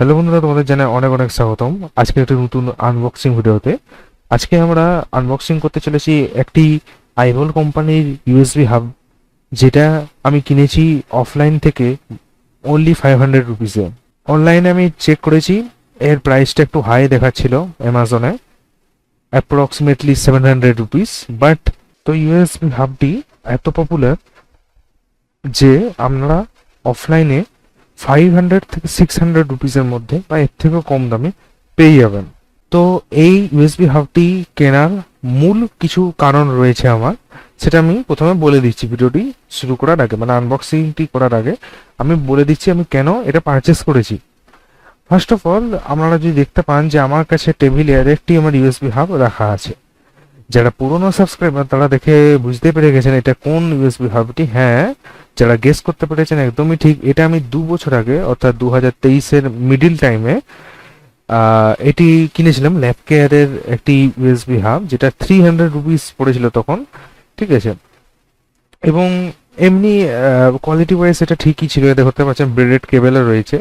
Hello বন্ধুরা, তোমাদের জানাই অনেক অনেক স্বাগতম। আজকে একটি নতুন আনবক্সিং ভিডিওতে। আজকে আমরা আনবক্সিং করতে চলেছি একটি আইভল কোম্পানির ইউএসবি হাব যেটা আমি কিনেছি অফলাইন থেকে অনলি ফাইভ হান্ড্রেড রুপিসে অনলাইনে আমি চেক করেছি, এর প্রাইসটা একটু হাই দেখাচ্ছিল অ্যামাজনে approximately seven hundred rupees but তো ইউএসবি হাবটি এত পপুলার যে আমরা অফলাইনে ফাইভ হান্ড্রেড থেকে সিক্স হান্ড্রেড রুপিসের মধ্যে বা এর থেকেও কম দামে পেয়ে যাবেন। তো এই ইউএসবি হাবটি কেনার মূল কিছু কারণ রয়েছে আমার, সেটা আমি প্রথমে বলে দিচ্ছি ভিডিওটি শুরু করার আগে মানে আনবক্সিংটি করার আগে। আমি বলে দিচ্ছি আমি কেন এটা পারচেস করেছি। ফার্স্ট অফ অল আপনারা যদি দেখতে পান যে আমার কাছে টেবিলে একটি আমার ইউএসবি হাব রাখা আছে। যারা পুরনো সাবস্ক্রাইবার তারা দেখে বুঝতে পেরে গেছেন এটা কোন ইউএসবি হাবটি হ্যাঁ যারা গেস করতে পেরেছেন একদমই ঠিক। এটা আমি দু বছর আগে, অর্থাৎ দু হাজার তেইশের মিডিল টাইমে এটি কিনেছিলাম ল্যাব কেয়ারের একটি ইউএসবি হাব যেটা থ্রি হান্ড্রেড রুপিস পড়েছিল তখন। ঠিক আছে? এবং এমনি কোয়ালিটি ওয়াইজ এটা ঠিকই ছিল। এতে ধরতে পারছেন ব্রেডেড কেবেলও রয়েছে।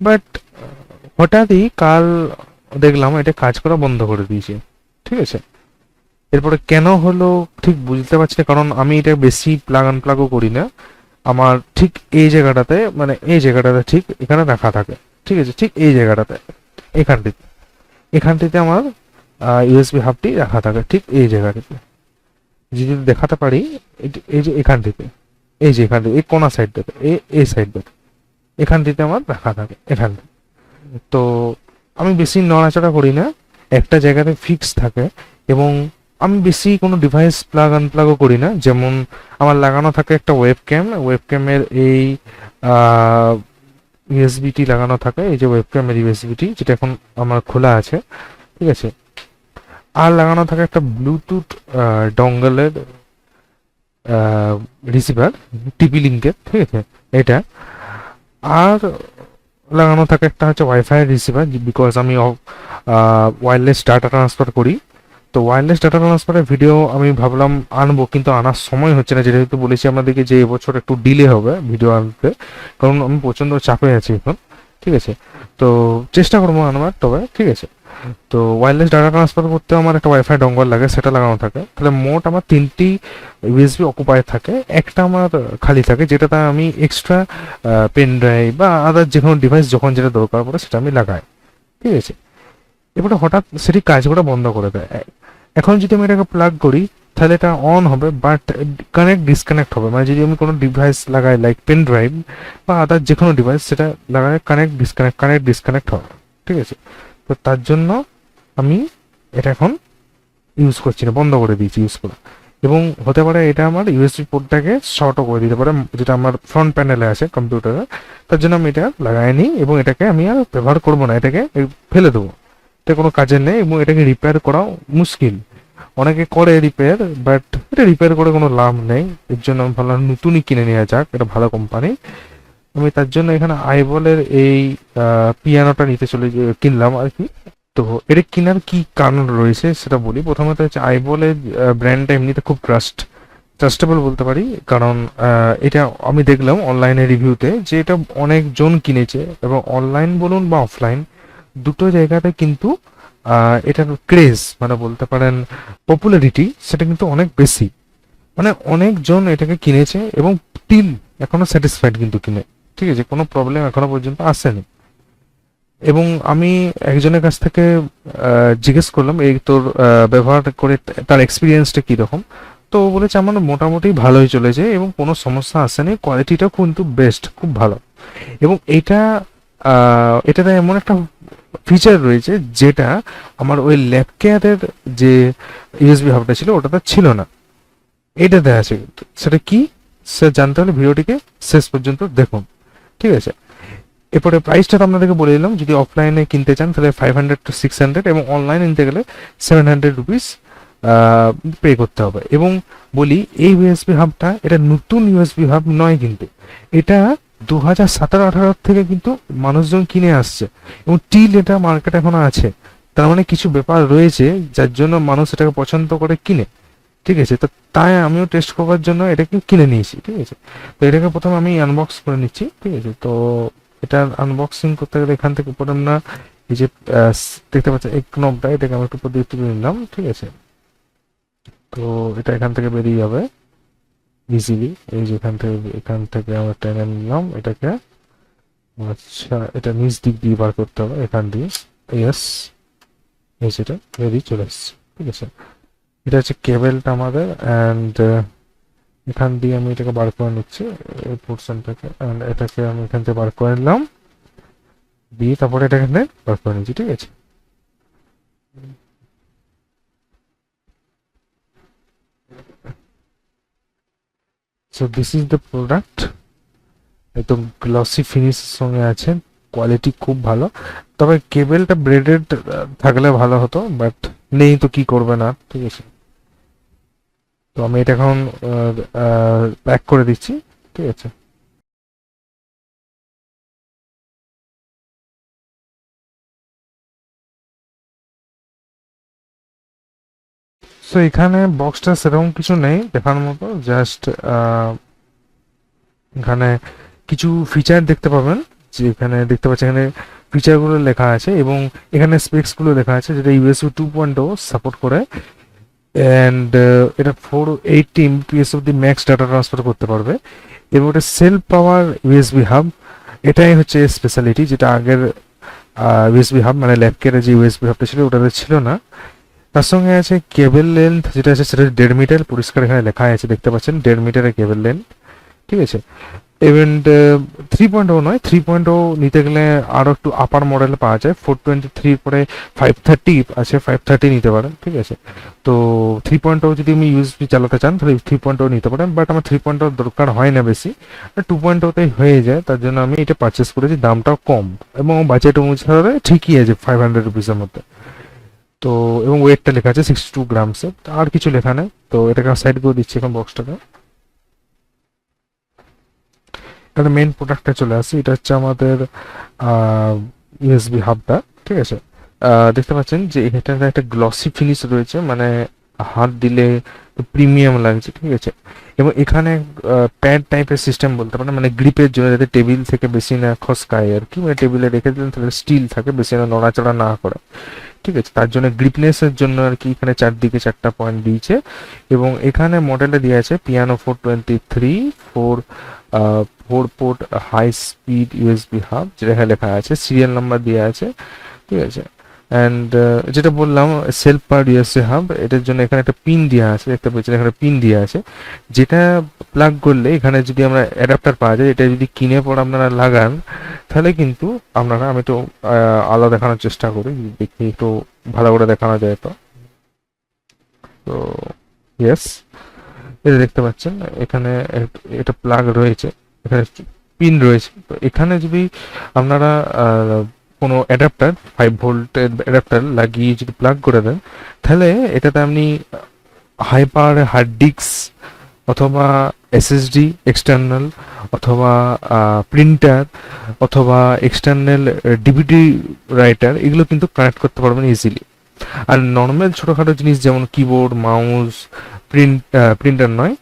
বাট হঠাৎই কাল দেখলাম এটা কাজ করা বন্ধ করে দিয়েছে। ঠিক আছে? এরপরে কেন হলো ঠিক বুঝতে পারছি না, কারণ আমি এটা বেশি প্লাগ আনপ্লাগও করি না। আমার ঠিক এই জায়গাটাতে মানে এই জায়গাটাতে ঠিক এখানে রাখা থাকে। ঠিক আছে, ঠিক এই জায়গাটাতে, এখানটিতে। এখানটিতে আমার ইউএসবি হাবটি রাখা থাকে ঠিক এই জায়গাটিতে। যদি দেখাতে পারি, এই যে এখানটিতে, এই যে এখানটিতে, এই কোনা সাইডটাতে, এই এই সাইডটাতে, এখানটিতে আমার রাখা থাকে এখানটি তো আমি বেশি নড়াচড়া করি না, একটা জায়গাতে ফিক্স থাকে এবং আমি বেশি কোনো ডিভাইস প্লাগ আনপ্লাগও করি না। যেমন আমার লাগানো থাকে একটা ওয়েব ক্যাম ওয়েব ক্যামের এই ইউএসবিটি লাগানো থাকে, এই যে ওয়েব ক্যামের ইউএসবিটি যেটা এখন আমার খোলা আছে, ঠিক আছে? আর লাগানো থাকে একটা ব্লুটুথ ডঙ্গলের রিসিভার টিপি লিঙ্কের ঠিক আছে? এটা। আর লাগানো থাকে একটা হচ্ছে ওয়াইফাই রিসিভার বিকজ আমি ওয়্যারলেস ডাটা ট্রান্সফার করি। তো ওয়্যারলেস ডাটা ট্রান্সফারের ভিডিও আমি ভাবলাম আনব, কিন্তু আনার সময় হচ্ছে না। যেহেতু বলেছি আপনাদেরকে যে এবছর একটু ডিলে হবে ভিডিও আনতে, কারণ আমি প্রচণ্ড চাপে আছি এখন, ঠিক আছে? তো চেষ্টা করব আনবার, তবে ঠিক আছে। তো ওয়্যারলেস ডাটা ট্রান্সফার করতে আমার একটা ওয়াইফাই ডঙ্গল লাগে, সেটা লাগানো থাকে। তাহলে মোট আমার তিনটি ইউএসবি অকুপাই থাকে, একটা আমার খালি থাকে, যেটাতে আমি এক্সট্রা পেন ড্রাইভ বা আদার যে কোনো ডিভাইস যখন যেটা দরকার পড়ে সেটা আমি লাগাই, ঠিক আছে? এবারে হঠাৎ সেটি কাজ বন্ধ করে দেয়। এখন যদি আমি এটাকে প্লাগ করি, তাহলে এটা অন হবে বাট কানেক্ট ডিসকানেক্ট হবে। মানে যদি আমি কোনো ডিভাইস লাগাই লাইক পেন ড্রাইভ বা আদার যে কোনো ডিভাইস সেটা লাগাই কানেক্ট ডিসকানেক্ট কানেক্ট ডিসকানেক্ট হবে। ঠিক আছে? তো তার জন্য আমি এটা এখন ইউজ করছি না, বন্ধ করে দিয়েছি ইউজ করা। এবং হতে পারে এটা আমার ইউএসবি পোর্টটাকে শর্টও করে দিতে পারে, যেটা আমার ফ্রন্ট প্যানেলে আছে কম্পিউটারে তার জন্য আমি এটা লাগাইনি, এবং এটাকে আমি আর ব্যবহার করব না, এটাকে ফেলে দেবো। এটা কোনো কাজের নেই, এবং এটাকে রিপেয়ার করাও মুশকিল। অনেকে করে রিপেয়ার বাট এটা রিপেয়ার করে কোনো লাভ নেই। এর জন্য আমি ভাবলাম নতুনই কিনে নেওয়া যাক, এটা ভালো কোম্পানি আমি তার জন্য এখানে আইবলের এই পিয়ানোটা নিতে চলে কিনলাম আর কি। তো এটা কেনার কি কারণ রয়েছে সেটা বলি। প্রথমত হচ্ছে আইবলের ব্র্যান্ডটা এমনিতে খুব ট্রাস্ট ট্রাস্টেবল বলতে পারি। কারণ এটা আমি দেখলাম অনলাইনে রিভিউতে যে এটা অনেকজন কিনেছে। এবং অনলাইন বলুন বা অফলাইন দুটো জায়গাতে কিন্তু এটার ক্রেজ মানে বলতে পারেন পপুলারিটি সেটা কিন্তু অনেক বেশি। মানে অনেকজন এটাকে কিনেছে এবং টিল এখনও স্যাটিসফাইড কিন্তু কিনে। ঠিক আছে, কোনো প্রবলেম এখনও পর্যন্ত আসেনি। এবং আমি একজনের কাছ থেকে জিজ্ঞেস করলাম, এই তোর ব্যবহার করে তার এক্সপিরিয়েন্সটা কীরকম তো বলেছে, আমার মোটামুটি ভালোই চলেছে এবং কোনো সমস্যা আসেনি। কোয়ালিটিটাও কিন্তু বেস্ট খুব ভালো। এবং এটা এটাতে এমন একটা ফিচার রয়েছে যেটা আমার ওই ল্যাব কেয়ারের যে ইউএসবি হাবটা ছিল, ওটাতে ছিল না। এটাতে আছে। কিন্তু। সেটা কি? সে জানতে হলে ভিডিওটিকে শেষ পর্যন্ত দেখুন। ঠিক আছে? এরপরে প্রাইসটা তো আপনাদেরকে বলে দিলাম। যদি অফলাইনে কিনতে চান, তাহলে five hundred to six hundred এবং অনলাইনে নিতে গেলে সেভেন হান্ড্রেড রুপিস পে করতে হবে। এবং বলি, এই ইউএসবি হাবটা এটা নতুন ইউএসবি হাব নয় কিন্তু। এটা দু হাজার সতেরো আঠারো থেকে কিন্তু মানুষজন কিনে আসছে। এবং টিল এটা মার্কেট এখনও আছে। তার মানে কিছু ব্যাপার রয়েছে, যার জন্য মানুষ এটাকে পছন্দ করে কিনে। ঠিক আছে? তো তাই আমিও টেস্ট করবার জন্য এটাকে কিনে নিয়েছি। ঠিক আছে? তো এটাকে প্রথমে আমি আনবক্স করে নিচ্ছি। ঠিক আছে? তো এটা আনবক্সিং করতে গেলে এখান থেকে উপরে আমরা এই যে দেখতে পাচ্ছেন এই নবটা এটাকে আমরা একটু উপর দিয়ে তুলে নিলাম। ঠিক আছে? তো এটা এখান থেকে বেরিয়ে যাবে। ইজিলি এই যে এখান থেকে এখান থেকে আমরা টেনে নিলাম এটাকে। আচ্ছা এটা নিচ দিক দিয়ে বার করতে হবে, এখান দিয়ে। এস এই যেটা বেরিয়ে চলে এসছে, ঠিক আছে। এটা হচ্ছে কেবেলটা আমাদের অ্যান্ড এখান দিয়ে আমি এটাকে বার করে নিচ্ছি, এই পোর্শনটাকে অ্যান্ড এটাকে আমি এখান থেকে বার করে নিলাম। দিয়ে তারপরে এটা এখানে বার করে নিচ্ছি, ঠিক আছে। So this is the product একদম গ্লসি ফিনিশের সঙ্গে আছে। কোয়ালিটি খুব ভালো। তবে কেবেলটা ব্রেডেড থাকলে ভালো হতো বাট নেই তো কি করবে না, ঠিক আছে। তো আমি এটা এখন প্যাক করে দিচ্ছি, ঠিক আছে। সো এখানে বক্সটা সেরকম কিছু নেই দেখার মতো জাস্ট এখানে কিছু ফিচার দেখতে পাবেন, যে এখানে দেখতে পাচ্ছেন, এখানে ফিচারগুলো লেখা আছে এবং এখানে স্পেক্সগুলো লেখা আছে যেটা ইউএসবি টু পয়েন্ট সাপোর্ট করে। অ্যান্ড এটা ফোর এইটটি এমপিএস অব্দি ম্যাক্স ডাটা ট্রান্সফার করতে পারবে। এবং এটা সেল পাওয়ার ইউএসবি হাব এটাই হচ্ছে স্পেশালিটি যেটা আগের ইউএসবি হাব মানে ল্যাপকের যে ইউএসবি হাবটা ছিল, ওটাতে ছিল না। তার সঙ্গে আছে কেবল লেন্থ যেটা আছে সেটা দেড় মিটার পরিষ্কার এখানে লেখা আছে, দেখতে পাচ্ছেন, দেড় মিটারের কেবল লেন্থ ঠিক আছে? ইভেন থ্রি পয়েন্ট ও নয় থ্রি পয়েন্ট ও নিতে গেলে আরও একটু আপার মডেল পাওয়া যায় ফোর টোয়েন্টি থ্রির পরে ফাইভ থার্টি আছে ফাইভ থার্টি নিতে পারেন, ঠিক আছে? তো থ্রি পয়েন্ট ও যদি আমি ইউএসবি চালাতে চান, তাহলে থ্রি পয়েন্ট ও নিতে পারেন বাট আমার থ্রি পয়েন্ট ও দরকার হয় না বেশি। টু পয়েন্ট ওতেই হয়ে যায়, তার জন্য আমি এটা পারচেস করেছি, দামটাও কম, এবং বাজেট অনুসারে ঠিকই আছে ফাইভ হান্ড্রেড রুপিসের মধ্যে। তো, এবং ওয়েটটা লেখা আছে সিক্সটি টু গ্রামসের আর কিছু লেখা নেই। তো, এটাকে সাইড করে দিচ্ছি এখন বক্সটাকে তাহলে মেন প্রোডাক্টটা চলে আসি। এটা হচ্ছে আমাদের ইউএসবি হাবটা ঠিক আছে? দেখতে পাচ্ছেন যে এটাতে একটা গ্লসি ফিনিশ রয়েছে মানে হাত দিলে প্রিমিয়াম লাগছে, ঠিক আছে? এবং এখানে প্যাড টাইপের সিস্টেম বলতে পারেন মানে গ্রিপের জন্য যাতে টেবিল থেকে বেশি না খসকায় আর কি মানে টেবিলে রেখে দিলেন তাহলে স্টিল থাকে, বেশি না নড়াচড়া না করে। ঠিক আছে? তার জন্য গ্রিপনেসের জন্য আর কি এখানে চারদিকে চারটা পয়েন্ট দিয়েছে। এবং এখানে মডেলটা দেওয়া আছে piano four twenty three four four port high speed USB hub যেটা লেখা আছে সিরিয়াল নাম্বার দেওয়া আছে। ঠিক আছে? অ্যান্ড যেটা বললাম সেলফ পাওয়ার ইউএসবি হাব এটার জন্য এখানে একটা পিন দেওয়া আছে, দেখতে পাচ্ছেন, এখানে পিন দেওয়া আছে। যেটা প্লাগ করলে এখানে যদি আমরা অ্যাডাপ্টার পাওয়া যায়, এটা যদি কিনে পর আপনারা লাগান, তাহলে কিন্তু আপনারা, আমি তো আলাদা দেখানোর চেষ্টা করি, দেখি একটু ভালো করে দেখানো যায় তো। তো ইয়েস এটা দেখতে পাচ্ছেন, এখানে এটা প্লাগ রয়েছে, এখানে পিন রয়েছে। তো এখানে যদি আপনারা কোনো অ্যাডাপ্টার ফাইভ ভোল্টের অ্যাডাপ্টার লাগিয়ে যদি প্লাগ করে দেন, তাহলে এটাতে আপনি হাই পাওয়ারের হার্ড ডিস্ক অথবা এসএসডি এক্সটার্নাল অথবা প্রিন্টার অথবা এক্সটার্নাল ডিভিডি রাইটার এগুলো কিন্তু কানেক্ট করতে পারবেন ইজিলি আর নর্মাল ছোটোখাটো জিনিস যেমন কিবোর্ড মাউস প্রিন্ট প্রিন্টার নয়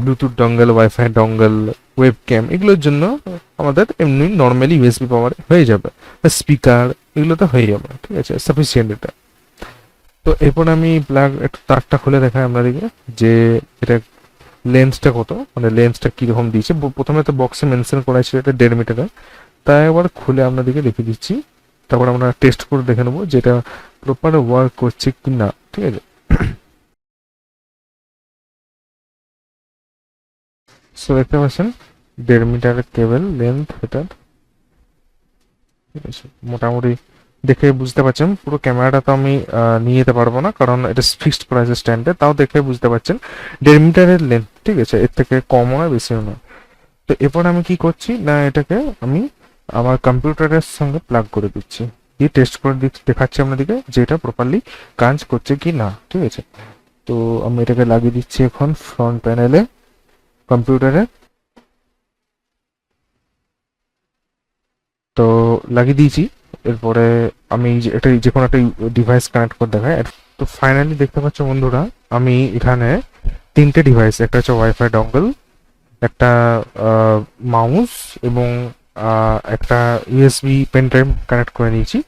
Bluetooth dongle wifi dongle web cam এগুলোর জন্য আমাদের এমনি নর্মালি ইউএসবি পাওয়ার হয়ে যাবে। স্পিকার এগুলো তো হয়ে যাবে ঠিক আছে সাফিসিয়েন্ট এটা। তো এরপর আমি প্লাগ একটু তারটা খুলে দেখাই আপনাদেরকে, যে এটা লেন্সটা কত মানে লেন্সটা কীরকম দিয়েছে। প্রথমে তো বক্সে মেনশন করা ছিল এটা দেড় মিটারের তাই একবার খুলে আপনাদেরকে দেখে দিচ্ছি। তারপর আমরা টেস্ট করে দেখে নেব যেটা প্রপার ওয়ার্ক করছে কি না ঠিক আছে? সো দেখতে পাচ্ছেন, দেড় মিটারের কেবল লেন্থ এটার ঠিক আছে মোটামুটি দেখে বুঝতে পারছেন। পুরো ক্যামেরাটা তো আমি নিয়ে যেতে পারব না, কারণ এটা ফিক্সড আছে স্ট্যান্ডে তাও দেখে বুঝতে পারছেন। দেড় মিটারের লেন্থ ঠিক আছে? এর থেকে কম হয় বেশিও নয়। তো এরপর আমি কি করছি? না, এটাকে আমি আমার কম্পিউটারের সঙ্গে প্লাগ করে দিচ্ছি। দিয়ে টেস্ট করে দেখাচ্ছি আপনাদেরকে যে এটা প্রপারলি কাজ করছে কি না, ঠিক আছে? তো আমি এটাকে লাগিয়ে দিচ্ছি এখন ফ্রন্ট প্যানেলে কম্পিউটারে তো লাগিয়ে দিয়েছি। এরপরে আমি এটা যে কোনো একটা ডিভাইস কানেক্ট করে দেখাই। তো ফাইনালি দেখতে পাচ্ছ বন্ধুরা, আমি এখানে তিনটে ডিভাইস একটা হচ্ছে ওয়াইফাই ডঙ্গল একটা মাউস এবং একটা ইউএসবি পেন ড্রাইভ কানেক্ট করে নিয়েছি।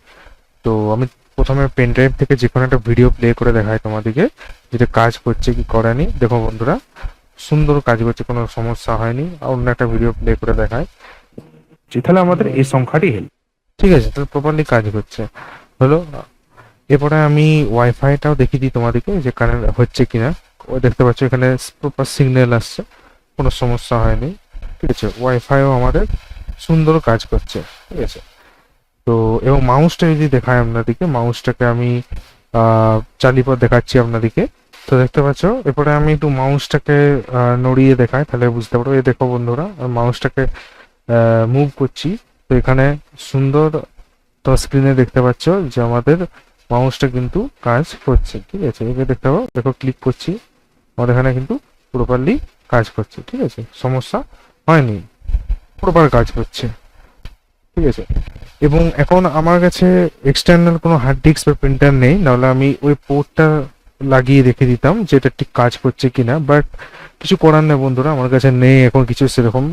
তো আমি প্রথমে পেন ড্রাইভ থেকে যে কোনো একটা ভিডিও প্লে করে দেখাই তোমাদেরকে যেটা কাজ করছে কি করেনি। দেখো বন্ধুরা, সুন্দর কাজ করছে, কোনো সমস্যা হয়নি। অন্য একটা ভিডিও প্লে করে দেখায় যে তাহলে আমাদের এই সংখ্যাটি হেল্প ঠিক আছে তাহলে প্রপারলি কাজ করছে। হলো এরপরে আমি ওয়াইফাইটাও দেখিয়ে দিই তোমাদেরকে যে কারেন্ট হচ্ছে কিনা। ও দেখতে পাচ্ছ এখানে প্রপার সিগন্যাল আসছে কোনো সমস্যা হয়নি। ঠিক আছে ওয়াইফাইও আমাদের সুন্দর কাজ করছে ঠিক আছে। তো এবং মাউসটা যদি দেখায় আপনাদেরকে মাউসটাকে আমি চালিয়ে পর দেখাচ্ছি আপনাদেরকে। তো দেখতে পাচ্ছ এরপরে আমি একটু মাউসটাকে নড়িয়ে দেখাই তাহলে বুঝতে পারব এই দেখো বন্ধুরা মাউসটাকে মুভ করছি। তো এখানে সুন্দর তো স্ক্রিনে দেখতে পাচ্ছ যে আমাদের মাউসটা কিন্তু কাজ করছে, ঠিক আছে? এবার দেখতে পাবো, দেখো ক্লিক করছি। আমাদের এখানে কিন্তু প্রপারলি কাজ করছে, ঠিক আছে? সমস্যা হয়নি প্রপার কাজ করছে, ঠিক আছে? এবং এখন আমার কাছে এক্সটার্নাল কোনো হার্ড ডিস্ক বা প্রিন্টার নেই, নাহলে আমি ওই পোর্টটা লাগিয়ে রেখে দিতাম যে এটা ঠিক কাজ করছে কিনা বাট কিছু করার নেই বন্ধুরা, আমার কাছে নেই এখন কিছু সেরকম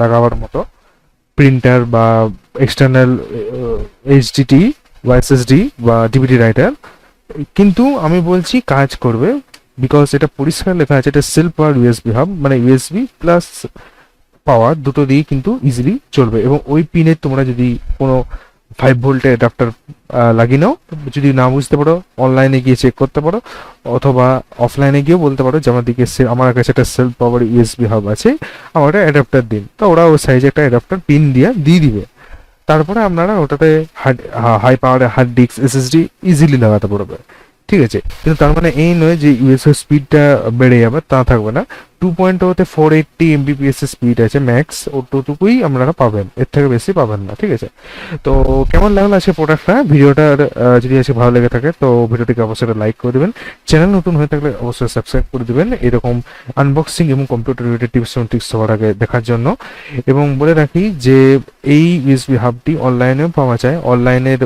লাগাবার মতো। প্রিন্টার বা এক্সটার্নাল এইচডিটি বা এসএসডি বা ডিভিডি রাইটার কিন্তু আমি বলছি কাজ করবে বিকজ এটা পরিষ্কার লেখা আছে, এটা সেলফ পাওয়ার ইউএসবি হাব মানে ইউএসবি প্লাস পাওয়ার দুটো দিয়ে কিন্তু ইজিলি চলবে। এবং ওই পিনে তোমরা যদি কোনো ফাইভ ভোল্টের অ্যাডাপ্টার লাগিয়ে নাও। যদি না বুঝতে পারো অনলাইনে গিয়ে চেক করতে পারো, অথবা অফলাইনে গিয়েও বলতে পারো যে আমার দিকে আমার কাছে একটা সেলফ পাওয়ার ইউএসবি হাব আছে, আমার একটা অ্যাডাপ্টার দিন। তো ওরা ওই সাইজে একটা অ্যাডাপ্টার পিন দিয়ে দিয়ে দিবে। তারপরে আপনারা ওটাতে হার্ড হাই পাওয়ারের হার্ড ডিস্ক এসএসডি ইজিলি লাগাতে পারবে। ঠিক আছে? কিন্তু তার মানে এই নয় যে ইউএসও স্পিডটা বেড়ে যাবে, তা থাকবে না। টু পয়েন্ট ওতে ফোর এইটটি এমবিপিএস এর স্পিড আছে ম্যাক্স ওটুকুই আপনারা পাবেন, এর থেকে বেশি পাবেন না, ঠিক আছে? তো কেমন লাগল আজকে প্রোডাক্টটা ভিডিওটার যদি আজকে ভালো লেগে থাকে, তো ভিডিওটিকে অবশ্যই লাইক করে দেবেন। চ্যানেল নতুন হয়ে থাকলে অবশ্যই সাবস্ক্রাইব করে দেবেন, এরকম আনবক্সিং এবং কম্পিউটার রিলেটেড টিপস এবং ট্রিক্স সবার আগে দেখার জন্য। এবং বলে রাখি যে, এই ইউএসবি হাবটি অনলাইনেও পাওয়া যায়। অনলাইনের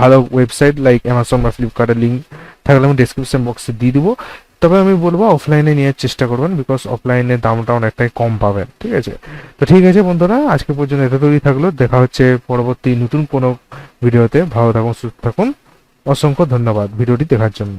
ভালো ওয়েবসাইট লাইক অ্যামাজন বা ফ্লিপকার্টের লিঙ্ক থাকলে আমি ডিসক্রিপশন বক্সে দিয়ে দিব। তবে আমি বলব অফলাইনে নেওয়ার চেষ্টা করবেন বিকজ অফলাইনে দামটা অনেকটাই কম পাবেন, ঠিক আছে? তো ঠিক আছে বন্ধুরা, আজকে পর্যন্ত এটা তৈরি থাকল, দেখা হচ্ছে পরবর্তী নতুন কোনো ভিডিওতে ভালো থাকুন, সুস্থ থাকুন। অসংখ্য ধন্যবাদ ভিডিওটি দেখার জন্য।